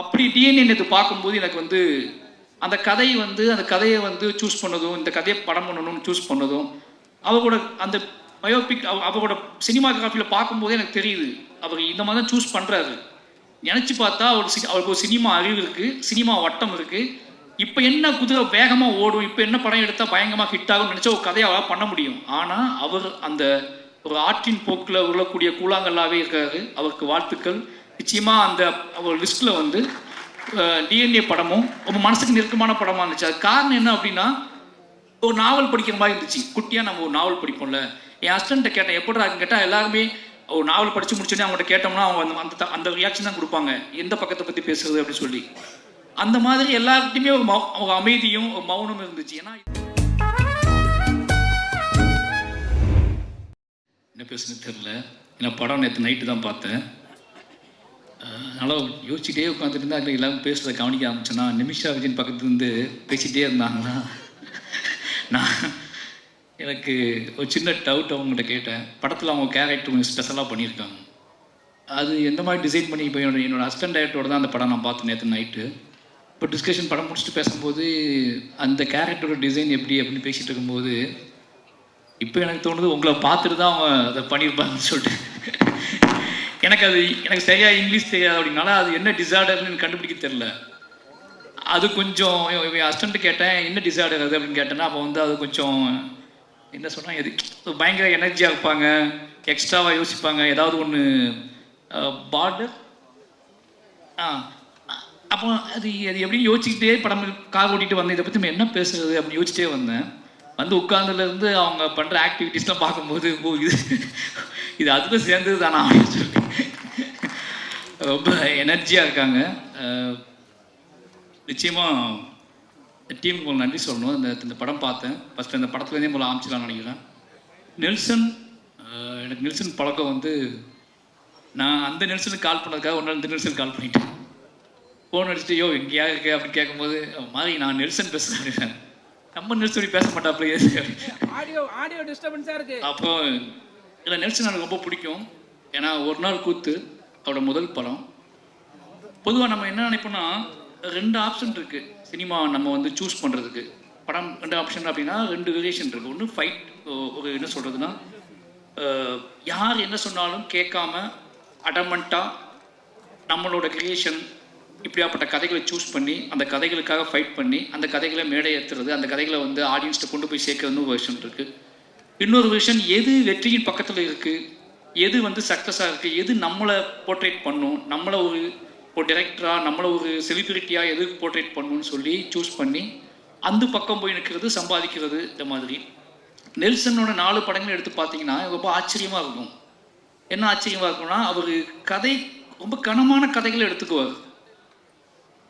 அப்படி டிஎன்ஏ நேற்று பார்க்கும்போது எனக்கு வந்து அந்த கதை வந்து அந்த கதையை வந்து சூஸ் பண்ணதும் இந்த கதையை படம் பண்ணணும்னு சூஸ் பண்ணதும் அவரோட அந்த பயோபிக் அவரோட சினிமாகிராஃபியில் பார்க்கும்போதே எனக்கு தெரியுது. அவர் இந்த மாதிரி தான் சூஸ் பண்ணுறாரு நினச்சி பார்த்தா அவர் சி அவருக்கு ஒரு சினிமா அறிவு இருக்குது சினிமா வட்டம் இருக்குது இப்போ என்ன குதிரை வேகமாக ஓடும் இப்போ என்ன படம் எடுத்தால் பயங்கரமாக ஹிட் ஆகும்னு நினச்சா ஒரு கதையை அவரால் பண்ண முடியும். ஆனால் அவர் அந்த ஒரு ஆற்றின் போக்கில் உருளக்கூடிய கூழாங்கல்லாகவே இருக்காரு. அவருக்கு வாழ்த்துக்கள். நிச்சயமாக அந்த ஒரு லிஸ்ட்டில் வந்து டிஎன்ஏ படமும் ரொம்ப மனசுக்கு நெருக்கமான படமாக இருந்துச்சு. அது காரணம் என்ன அப்படின்னா ஒரு நாவல் படிக்கிற மாதிரி இருந்துச்சு. குட்டியாக நம்ம ஒரு நாவல் படிப்போம்ல. என் ஹஸ்பண்ட்டை கேட்டேன் எப்படிடா கேட்டால் எல்லாருமே ஒரு நாவல் படித்து முடிச்சோடனே அவங்கள்ட்ட கேட்டோம்னா அவங்க அந்த அந்த அந்த ரியாக்ஷன் தான் கொடுப்பாங்க. எந்த பக்கத்தை பற்றி பேசுறது? அப்படின்னு சொல்லி. அந்த மாதிரி எல்லாருக்கிட்டையுமே ஒரு மௌ அமைதியும் ஒரு மௌனமும் இருந்துச்சு. ஏன்னா என்ன பேசுன்னு தெரில ஏன்னா படம் நேற்று நைட்டு தான் பார்த்தேன். நல்லா யோசிச்சுட்டே உட்காந்துருந்தா இருந்தா அதில் எல்லாரும் பேசுகிறத கவனிக்க ஆரம்பிச்சேன்னா நிமிஷா விஜயன் பக்கத்துல இருந்து பேசிகிட்டே இருந்தாங்கன்னா நான் எனக்கு ஒரு சின்ன டவுட் அவங்ககிட்ட கேட்டேன். படத்தில் அவங்க கேரக்டர் கொஞ்சம் ஸ்பெஷலாக பண்ணியிருக்காங்க. அது எந்த மாதிரி டிசைன் பண்ணி இப்போ என்னோட என்னோட ஹஸ்பண்ட் டேரக்டரோட தான் அந்த படம் நான் பார்த்தேன் நேற்று நைட்டு இப்போ டிஸ்கஷன் படம் முடிச்சுட்டு பேசும்போது அந்த கேரக்டரோட டிசைன் எப்படி அப்படின்னு பேசிகிட்டு இருக்கும்போது இப்போ எனக்கு தோணுது உங்களை பார்த்துட்டு தான் அவங்க அதை பண்ணியிருப்பாங்கன்னு சொல்லிட்டு. எனக்கு அது எனக்கு சரியா இங்கிலீஷ் தெரியாது அப்படின்னால அது என்ன டிசார்டர்னு கண்டுபிடிக்க தெரில அது கொஞ்சம் அஸ்டன்ட் கேட்டேன் என்ன டிசார்டர் அது அப்படின்னு கேட்டேன்னா அப்போ வந்து அது கொஞ்சம் என்ன சொன்னால் எது பயங்கர எனர்ஜியாக இருப்பாங்க எக்ஸ்ட்ராவாக யோசிப்பாங்க ஏதாவது ஒன்று பார்டர் ஆ அப்போ அது அது எப்படின்னு யோசிச்சுக்கிட்டே படம் கார் ஓட்டிகிட்டு வந்தேன் இதை பற்றி நம்ம என்ன பேசுறது அப்படின்னு யோசிச்சிட்டே வந்தேன். வந்து உட்காந்துலேருந்து அவங்க பண்ணுற ஆக்டிவிட்டீஸ்லாம் பார்க்கும்போது ஓ இது இது அதுக்கும் சேர்ந்தது தானா அப்படின்னு சொல்லி ரொம்ப எனர்ஜியாக இருக்காங்க. அஹ், நிச்சயமா டீமுக்கு உங்களுக்கு நன்றி சொல்லணும். இந்த இந்த படம் பார்த்தேன். ஃபஸ்ட்டு இந்த படத்துலேருந்தே உங்களை ஆரம்பிச்சிடலாம்னு நினைக்கிறேன். நெல்சன் எனக்கு நெல்சன் பழக்கம் வந்து நான் அந்த நெல்சனுக்கு கால் பண்ணதுக்காக ஒரு நாள் இந்த நெல்சன் கால் பண்ணிட்டேன். ஃபோன் அடிச்சுட்டு யோ எங்கேயா இருக்கு? அப்படின்னு கேட்கும்போது மாதிரி நான் நெல்சன் பேசுகிறேன் நம்ம நெல்சன் பேச மாட்டாப்லையே ஆடியோ ஆடியோ டிஸ்டர்பன்ஸா இருக்கு. அப்போ இல்லை நெல்சன் எனக்கு ரொம்ப பிடிக்கும். ஏன்னா ஒரு நாள் கூத்து. அதோட முதல் படம். பொதுவாக நம்ம என்ன நினைப்போம்னா ரெண்டு ஆப்ஷன் இருக்கு சினிமா நம்ம வந்து சூஸ் பண்ணுறதுக்கு படம் ரெண்டு ஆப்ஷன் அப்படின்னா ரெண்டு வேரியேஷன் இருக்கு. ஒன்று ஃபைட் ஒரு என்ன சொல்கிறதுனா யார் என்ன சொன்னாலும் கேட்காம அடமெண்ட்டாக நம்மளோட கிரியேஷன் இப்படியாப்பட்ட கதைகளை சூஸ் பண்ணி அந்த கதைகளுக்காக ஃபைட் பண்ணி அந்த கதைகளை மேடை ஏற்றுறது அந்த கதைகளை வந்து ஆடியன்ஸ்ட்டு கொண்டு போய் சேர்க்கறதுன்னு ஒரு வெர்ஷன் இருக்குது இன்னொரு விஷன் எது வெற்றியின் பக்கத்தில் இருக்குது எது வந்து சக்ஸஸாக இருக்குது எது நம்மளை போர்ட்ரேட் பண்ணும்? நம்மளை ஒரு ஒரு டைரக்டராக நம்மளை ஒரு செலிபிரிட்டியாக எது போர்ட்ரேட் பண்ணணும்னு சொல்லி சூஸ் பண்ணி அந்த பக்கம் போய் நிற்கிறது சம்பாதிக்கிறது இந்த மாதிரி. நெல்சனோட நாலு படங்கள் எடுத்து பார்த்தீங்கன்னா ரொம்ப ஆச்சரியமாக இருக்கும். என்ன ஆச்சரியமாக இருக்கும்னா அவர் கதை ரொம்ப கனமான கதைகளை எடுத்துக்குவார்.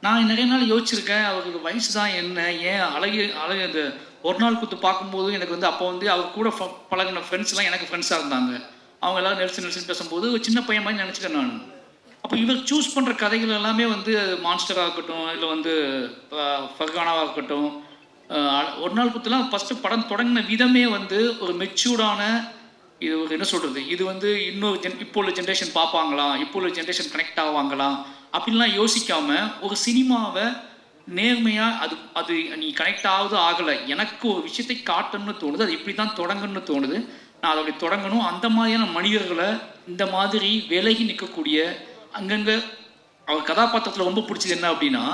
நான் நிறைய நாள் யோசிச்சிருக்கேன் அவருக்கு வயசு தான் என்ன ஏன் அழகு அழகு அந்த ஒரு நாள் குத்து பார்க்கும்போது எனக்கு வந்து அப்போ வந்து அவர் கூட ஃப- ஃப்ரெண்ட்ஸ்லாம் எனக்கு ஃப்ரெண்ட்ஸாக இருந்தாங்க. அவங்க எல்லாரும் நெல்சன் நெல்சன் பேசும்போது ஒரு சின்ன பையன் மாதிரி நினச்சிட்டேன் நான். அப்போ இவர் சூஸ் பண்ணுற கதைகள் எல்லாமே வந்து மான்ஸ்டராக இருக்கட்டும் இல்லை வந்து ஃபர்கானாவாக இருக்கட்டும் ஒரு நாள் குத்துலாம் ஃபஸ்ட்டு படம் தொடங்கின விதமே வந்து ஒரு மெச்சூர்டான இது ஒரு என்ன சொல்கிறது இது வந்து இன்னொரு ஜென் இப்போ உள்ள ஜென்ரேஷன் பார்ப்பாங்களா? இப்போ உள்ள ஜென்ரேஷன் கனெக்ட் ஆவாங்களா? அப்படின்லாம் யோசிக்காமல் ஒரு சினிமாவை நேர்மையாக அது அது நீ கனெக்ட் ஆகுது ஆகலை. எனக்கு ஒரு விஷயத்தை காட்டணும்னு தோணுது அது இப்படி தான் தொடங்கணும்னு தோணுது. நான் அதை அப்படி தொடங்கணும். அந்த மாதிரியான மனிதர்களை இந்த மாதிரி விலகி நிற்கக்கூடிய அங்கங்கே அவர் கதாபாத்திரத்தில் ரொம்ப பிடிச்சது என்ன அப்படின்னா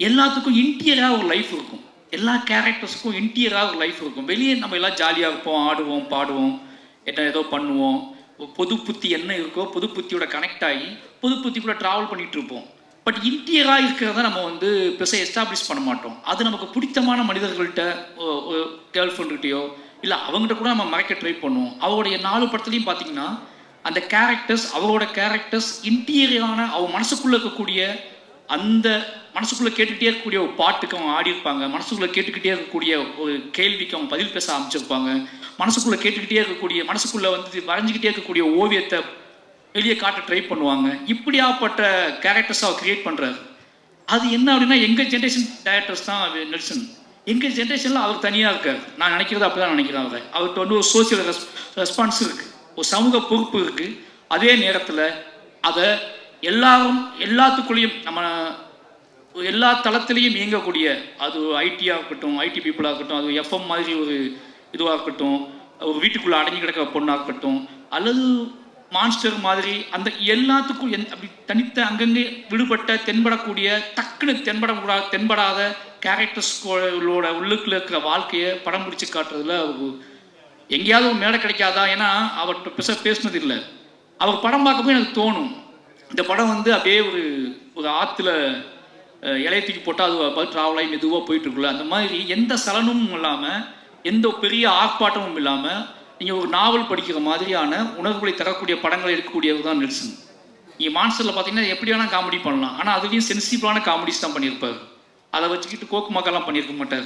எல்லாத்துக்கும் இன்டீரியராக ஒரு லைஃப் இருக்கும். எல்லா கேரக்டர்ஸுக்கும் இன்டீரியராக ஒரு லைஃப் இருக்கும். வெளியே நம்ம எல்லாம் ஜாலியாக இருப்போம் ஆடுவோம் பாடுவோம் என்ன ஏதோ பண்ணுவோம். பொது புத்தி என்ன இருக்கோ பொது புத்தியோட கனெக்ட் ஆகி பொது கூட ட்ராவல் பண்ணிட்டு இருப்போம். பட் இன்டீரியராக இருக்கிறத நம்ம வந்து பெருசாக எஸ்டாப்ளிஷ் பண்ண மாட்டோம். அது நமக்கு பிடித்தமான மனிதர்கள்ட்ட கேர்ள் ஃப்ரெண்டுகிட்டயோ இல்லை அவங்ககிட்ட கூட நம்ம மறைக்க ட்ரை பண்ணுவோம். அவருடைய நாலு படத்துலையும் பார்த்தீங்கன்னா அந்த கேரக்டர்ஸ் அவரோட கேரக்டர்ஸ் இன்டீரியரான அவ மனசுக்குள்ளே இருக்கக்கூடிய அந்த மனசுக்குள்ளே கேட்டுக்கிட்டே இருக்கக்கூடிய ஒரு பாட்டுக்கு அவங்க ஆடி இருப்பாங்க. மனசுக்குள்ளே கேட்டுக்கிட்டே இருக்கக்கூடிய ஒரு கேள்விக்கு அவங்க பதில் பேச ஆரம்பிச்சிருப்பாங்க. மனசுக்குள்ளே கேட்டுக்கிட்டே இருக்கக்கூடிய மனசுக்குள்ளே வந்து வரைஞ்சிக்கிட்டே இருக்கக்கூடிய ஓவியத்தை வெளியே காட்ட ட்ரை பண்ணுவாங்க. இப்படியாப்பட்ட கேரக்டர்ஸ் அவர் கிரியேட் பண்ணுறாரு அது என்ன அப்படின்னா எங்கள் ஜென்ரேஷன் டேரக்டர்ஸ் தான் நெல்சன். எங்கள் ஜென்ரேஷனில் அவர் தனியாக இருக்கார். நான் நினைக்கிறது அப்படி தான் நினைக்கிறேன் அவரை. அவர்கிட்ட வந்து ஒரு சோசியல் ரெஸ் ரெஸ்பான்ஸ் இருக்குது ஒரு சமூக பொறுப்பு இருக்குது அதே நேரத்தில் அதை எல்லாரும் எல்லாத்துக்குள்ளேயும் நம்ம எல்லா தளத்திலையும் இயங்கக்கூடிய அது ஐடியாக இருக்கட்டும் ஐடி பீப்புளாக இருக்கட்டும் அது எஃப்எம் மாதிரி ஒரு இதுவாக இருக்கட்டும் ஒரு வீட்டுக்குள்ளே அடங்கி கிடக்கிற பொண்ணாக இருக்கட்டும் அல்லது மான்ஸ்டர் மாதிரி அந்த எல்லாத்துக்கும் எந் அப்படி தனித்த அங்கங்கே விடுபட்ட தென்படக்கூடிய டக்குன்னு தென்படக்கூடா தென்படாத கேரக்டர்ஸ்களோட உள்ளுக்குள்ள இருக்கிற வாழ்க்கையை படம் பிடிச்சு காட்டுறதுல அவர் எங்கேயாவது ஒரு மேடை கிடைக்காதா? ஏன்னா அவர்கிட்ட பேச பேசினது இல்லை. அவர் படம் பார்க்கும்போது எனக்கு தோணும். இந்த படம் வந்து அப்படியே ஒரு ஒரு ஆற்றுல இலையத்துக்கு தூக்கி போட்டால் அது பார்த்து ட்ராவல் ஆகி மெதுவாக போயிட்டு இருக்குல்ல. அந்த மாதிரி எந்த சலனமும் இல்லாமல் எந்த பெரிய ஆர்ப்பாட்டமும் இல்லாமல் நீங்கள் ஒரு நாவல் படிக்கிற மாதிரியான உணர்வுகளை தரக்கூடிய படங்கள் எடுக்கக்கூடியவர் தான் நெல்சன். நீங்கள் மான்ஸ்டரில் பார்த்தீங்கன்னா எப்படி வேணால் காமெடி பண்ணலாம். ஆனால் அதுலேயும் சென்சிபிளான காமெடிஸ் தான் பண்ணியிருப்பார். அதை வச்சுக்கிட்டு கோக்கு மக்கள்லாம் பண்ணியிருக்க மாட்டார்.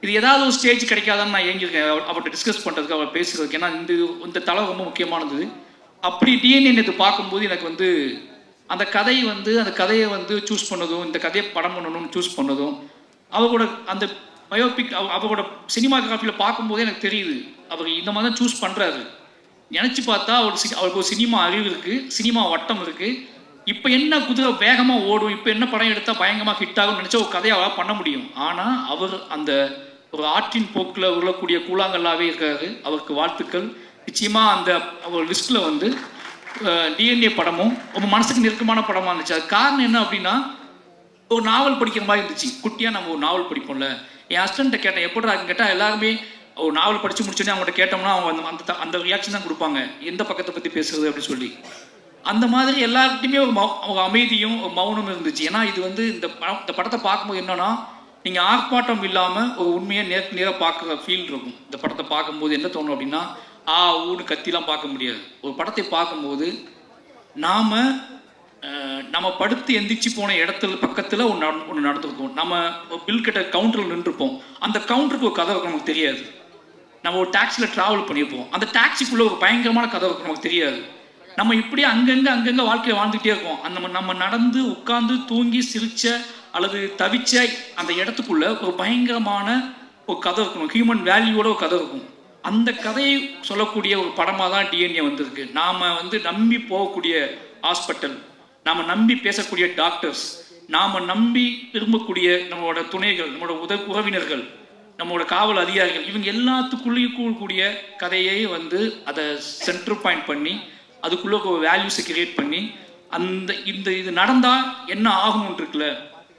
இது ஏதாவது ஒரு ஸ்டேஜ் கிடைக்காதான்னு நான் ஏங்கியிருக்கேன். அவர்- அவர்கிட்ட டிஸ்கஸ் பண்ணுறதுக்கு அவர் பேசுகிறதுக்கு ஏன்னா இந்த இந்த தலை ரொம்ப முக்கியமானது. அப்படி டிஎன்ஏ நேற்று பார்க்கும்போது எனக்கு வந்து அந்த கதை வந்து அந்த கதையை வந்து சூஸ் பண்ணதும் இந்த கதையை படம் பண்ணணும்னு சூஸ் பண்ணதும் அவரோட அந்த பயோபிக் அவரோட சினிமாகிராஃபியில் பார்க்கும்போதே எனக்கு தெரியுது. அவர் இந்த மாதிரி தான் சூஸ் பண்ணுறாரு நினச்சி பார்த்தா அவர் அவருக்கு ஒரு சினிமா அறிவு இருக்குது சினிமா வட்டம் இருக்குது இப்போ என்ன குதிரை வேகமாக ஓடும் இப்போ என்ன படம் எடுத்தால் பயங்கரமாக ஹிட் ஆகும்னு நினச்சா ஒரு கதையை அவரால் பண்ண முடியும். ஆனால் அவர் அந்த ஒரு ஆற்றின் போக்கில் உருளக்கூடிய கூழாங்கல்லாகவே இருக்காரு. அவருக்கு வாழ்த்துக்கள். நிச்சயமாக அந்த அவர் லிஸ்ட்டில் வந்து டிஎன்ஏ படமும் ரொம்ப மனசுக்கு நெருக்கமான படமாக இருந்துச்சு. அது காரணம் என்ன அப்படின்னா ஒரு நாவல் படிக்கிற மாதிரி இருந்துச்சு. குட்டியாக நம்ம ஒரு நாவல் படிப்போம்ல. என் ஹஸ்பண்ட்டை கேட்டேன் எப்படிடா? கேட்டால் எல்லாருமே ஒரு நாவல் படித்து முடிச்சோடனே அவங்கள்ட்ட கேட்டோம்னா அவங்க அந்த அந்த அந்த ரியாக்ஷன் தான் கொடுப்பாங்க. எந்த பக்கத்தை பற்றி பேசுறது? அப்படின்னு சொல்லி. அந்த மாதிரி எல்லாருக்கிட்டையுமே ஒரு மௌ ஒரு அமைதியும் ஒரு மௌனமும் இருந்துச்சு. ஏன்னா இது வந்து இந்த படம் இந்த படத்தை பார்க்கும்போது என்னன்னா நீங்கள் ஆர்ப்பாட்டம் இல்லாமல் ஒரு உண்மையை நேருக்கு நேராக பார்க்குற ஃபீல் இருக்கும். இந்த படத்தை பார்க்கும்போது என்ன தோணும் அப்படின்னா ஆ ஊன்னு கத்திலாம் பார்க்க முடியாது. ஒரு படத்தை பார்க்கும்போது நாம நம்ம படுத்து எந்திரிச்சு போன இடத்துல பக்கத்தில் ஒன்று நட ஒன்று நடந்திருக்கும். நம்ம பில் கட்ட கவுண்டரில் நின்றுப்போம். அந்த கவுண்டருக்கு ஒரு கதை நமக்கு தெரியாது. நம்ம ஒரு டாக்ஸியில் ட்ராவல் பண்ணியிருப்போம். அந்த டாக்ஸிக்குள்ளே ஒரு பயங்கரமான கதவு நமக்கு தெரியாது. நம்ம இப்படியே அங்கங்கே அங்கங்கே வாழ்க்கையை வாழ்ந்துகிட்டே இருக்கோம். அந்த நம்ம- நம்ம நடந்து உட்காந்து தூங்கி சிரிச்ச அல்லது தவிச்ச அந்த இடத்துக்குள்ள ஒரு பயங்கரமான ஒரு கதை இருக்கணும் ஹியூமன் வேல்யூவோட ஒரு கதை இருக்கும் அந்த கதையை சொல்லக்கூடிய ஒரு படமாக தான் டிஎன்ஏ வந்திருக்கு. நாம் வந்து நம்பி போகக்கூடிய ஹாஸ்பிட்டல் நாம் நம்பி பேசக்கூடிய டாக்டர்ஸ் நாம் நம்பி விரும்பக்கூடிய நம்மளோட துணைகள் நம்மளோட உத உறவினர்கள் நம்மளோட காவல் அதிகாரிகள் இவங்க எல்லாத்துக்குள்ளேயும் கூடக்கூடிய கதையை வந்து அதை சென்டர் பாயிண்ட் பண்ணி அதுக்குள்ளே வேல்யூஸை கிரியேட் பண்ணி அந்த இந்த இது நடந்தால் என்ன ஆகும்னு இருக்குல்ல?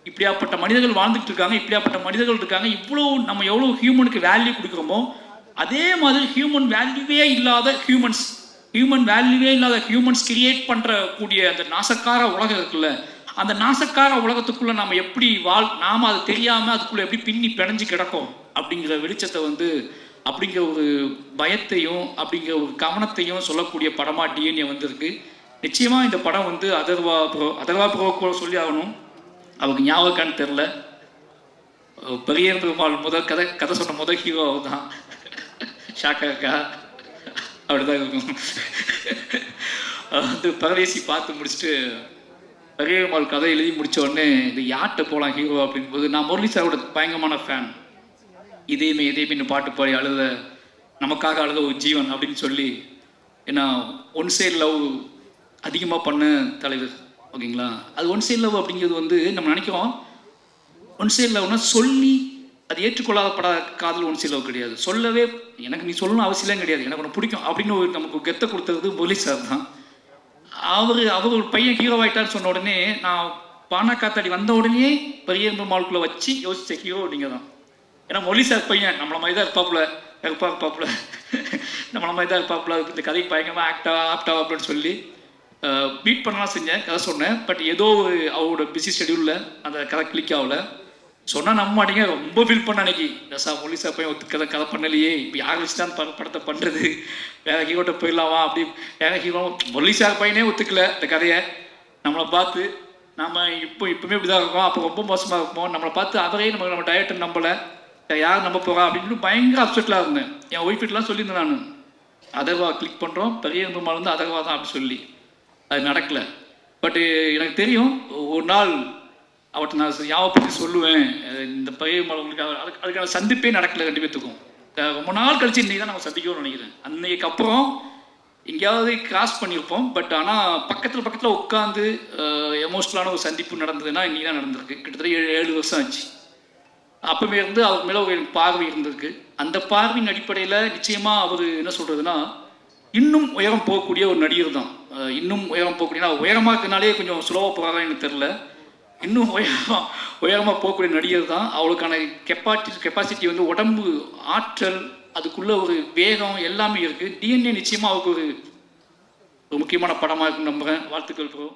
இப்படியாப்பட்ட மனிதர்கள் வாழ்ந்துட்டு இருக்காங்க இப்படியாப்பட்ட மனிதர்கள் இருக்காங்க இவ்வளோ நம்ம எவ்வளோ ஹியூமனுக்கு வேல்யூ கொடுக்குறோமோ அதே மாதிரி ஹியூமன் வேல்யூவே இல்லாத ஹியூமன்ஸ் ஹியூமன் வேல்யூவே இல்லாத ஹியூமன்ஸ் கிரியேட் பண்ணுற கூடிய அந்த நாசக்கார உலகம் இருக்குல்ல அந்த நாசக்கார உலகத்துக்குள்ளே நாம் எப்படி வாழ் நாம் அது தெரியாமல் அதுக்குள்ளே எப்படி பின்னி பிணைஞ்சு கிடக்கும்? அப்படிங்கிற வெளிச்சத்தை வந்து அப்படிங்கிற ஒரு பயத்தையும் அப்படிங்கிற ஒரு கவனத்தையும் சொல்லக்கூடிய படமா டிஎன்ஏ வந்திருக்கு. நிச்சயமாக இந்த படம் வந்து அதர்வா ப்ரோ அதர்வா ப்ரோ கூட சொல்லி ஆகணும். அவருக்கு ஞாபகம்னு தெரில பெரிய பெருமாள் முதல் கதை கதை சொன்ன முதல் ஹீரோ அவர் தான் ஷாக்காக்கா அப்படிதான் இருக்கும். வந்து பரதேசி பார்த்து முடிச்சுட்டு பெரிய கதை எழுதி முடிச்ச உடனே இது யார்கிட்ட போகலாம் ஹீரோ அப்படிங்கும்போது நான் முரளி சாரோட பயங்கரமான ஃபேன் இதேமே இதேமே பாட்டு பாடி அழுத நமக்காக அழுத ஒரு ஜீவன் அப்படின்னு சொல்லி ஏன்னா ஒன் சைடு லவ் அதிகமாக பண்ண தலைவர் ஓகேங்களா அது ஒன் சைடு லவ் அப்படிங்கிறது வந்து நம்ம நினைக்கிறோம் ஒன் சைடு லவ்னா சொல்லி அது ஏற்றுக்கொள்ளாத காதல் ஒன்று சைடு கிடையாது. சொல்லவே எனக்கு நீ சொல்லணும் அவசியம் கிடையாது. எனக்கு ஒன்று பிடிக்கும். அப்படின்னு ஒரு நமக்கு கெத்த கொடுத்தது முரளி சார் தான். அவர் அவர் ஒரு பையன் ஹீரோ ஆகிட்டான்னு சொன்ன உடனே நான் பானா காத்தாடி வந்த உடனே பெரியம்பு பெருமாளுக்குள்ள வச்சு யோசிச்ச ஹீரோ நீங்கள் தான் ஏன்னா மொழி சார் பையன் நம்மள மாதிரி தான் இருப்பாப்புல. இருப்பா இருப்பாப்புல. நம்மள மாதிரி தான் இருப்பாப்புல. இந்த கதை பயங்கரமாக ஆக்டா ஆப்டா அப்படின்னு சொல்லி பீட் பண்ணலாம் செஞ்சேன் கதை சொன்னேன். பட் ஏதோ ஒரு அவரோட பிஸி ஷெடியூலில் அந்த கதை கிளிக் ஆகல. சொன்னா நம்ப மாட்டீங்க. ரொம்ப ஃபீல் பண்ண அன்னைக்கு. ரசா மொழி போய் பையன் ஒத்து கதை கதை பண்ணலையே. இப்போ யார் வச்சு தான் படத்தை பண்ணுறது வேற ஹீரோட்ட போயிடலாமா? அப்படி வேற ஹீரோ மொழி பையனே ஒத்துக்கல இந்த கதையை. நம்மளை பார்த்து நம்ம இப்போ இப்பவுமே இப்படிதான் இருக்கோம். அப்போ ரொம்ப மோசமாக இருப்போம் நம்மளை பார்த்து அவரே நம்ம நம்ம டயட்டை நம்பலை. யார் நம்ப போகிறா அப்படின்னு பயங்கர அப்செட்டில் இருந்தேன். என் ஒய்ஃபிட்லாம் சொல்லியிருந்தேன் நான். அதர்வா கிளிக் பண்ணுறோம் பெரிய பெருமாள் வந்து அதர்வா தான் அப்படி சொல்லி. அது நடக்கலை. பட்டு எனக்கு தெரியும் ஒரு நாள் அவர்கிட்ட நான் ஞாபகப்படுத்தி சொல்லுவேன். இந்த பயிர் பெருமாள் உங்களுக்கு அதுக்கு அதுக்கான சந்திப்பே நடக்கல ரெண்டு பேத்துக்கும். ரொம்ப நாள் கழிச்சு இன்றைக்கி தான் நம்ம சந்திக்கணும்னு நினைக்கிறேன். அன்னைக்கு அப்புறம் எங்கேயாவது கிராஸ் பண்ணியிருப்போம். பட் ஆனால் பக்கத்தில் பக்கத்தில் உட்காந்து எமோஷ்னலான ஒரு சந்திப்பு நடந்ததுன்னா இன்றைக்கி தான் நடந்திருக்கு. கிட்டத்தட்ட ஏழு ஏழு வருஷம் ஆச்சு. அப்போவே இருந்து அவர் மேலே ஒரு பார்வை இருந்திருக்கு. அந்த பார்வையின் அடிப்படையில் நிச்சயமாக அவர் என்ன சொல்கிறதுனா இன்னும் உயரம் போகக்கூடிய ஒரு நடிகர் தான் இன்னும் உயரம் போகக்கூடிய உயரமாக இருக்கனாலே கொஞ்சம் ஸ்லோவாக போகிறாங்க எனக்கு தெரில இன்னும் உயரமாக உயரமாக போகக்கூடிய நடிகர் தான். அவளுக்கான கெப்பாட்டி கெப்பாசிட்டி வந்து உடம்பு ஆற்றல் அதுக்குள்ள ஒரு வேகம் எல்லாமே இருக்குது டிஎன்ஏ நிச்சயமாக அவருக்கு ஒரு ஒரு முக்கியமான படமாக இருக்குன்னு நம்புகிறேன் வாழ்த்துக்கள் ப்ரோ